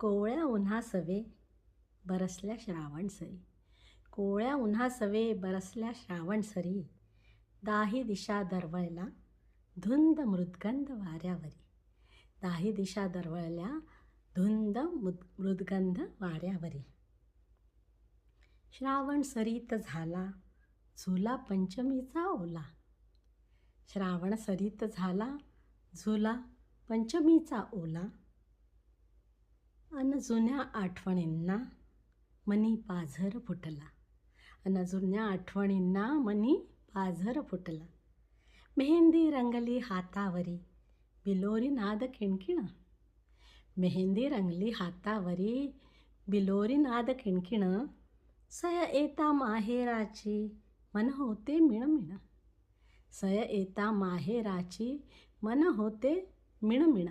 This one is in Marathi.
कोवळ्या उन्हा सवे बरसल्या श्रावण सरी. कोवळ्या उन्हा सवे बरसल्या श्रावण सरी. दाही दिशा दरवळला धुंद मृदगंध वाऱ्यावरी. दाही दिशा दरवळल्या धुंद मृद मृदगंध वाऱ्यावरी. श्रावण सरीत झाला झुला पंचमीचा ओला. श्रावण सरीत झाला झुला पंचमीचा ओला. अन जुन्या आठवणींना मनी पाझर फुटला. अन जुन्या आठवणींना मनी पाझर फुटला. मेहंदी रंगली हातावरी बिलोरी नाद किणकिण. मेहंदी रंगली हातावरी बिलोरी नाद किणकिण. सय येता माहेराची मन होते मिणमिण. सय येता माहेराची मन होते मिणमिण.